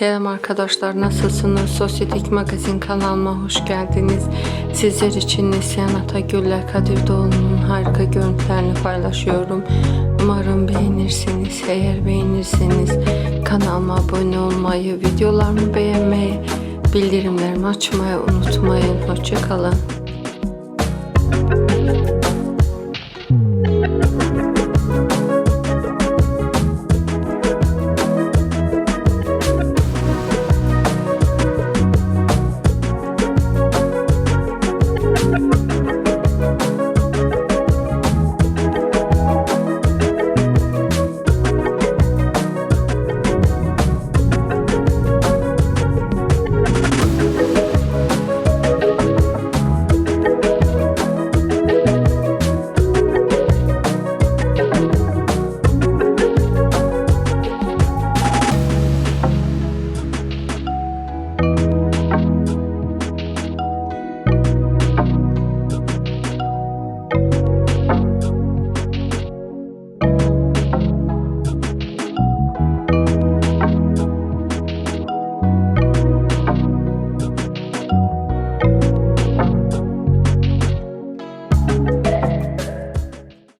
Selam arkadaşlar nasılsınız? Sosyetik Magazin kanalıma hoş geldiniz. Sizler için Neslihan Atagül'le Kadir Doğulu'nun harika görüntülerini paylaşıyorum. Umarım beğenirsiniz. Eğer beğenirseniz kanalıma abone olmayı, videolarımı beğenmeyi, bildirimlerimi açmayı unutmayın. Hoşçakalın.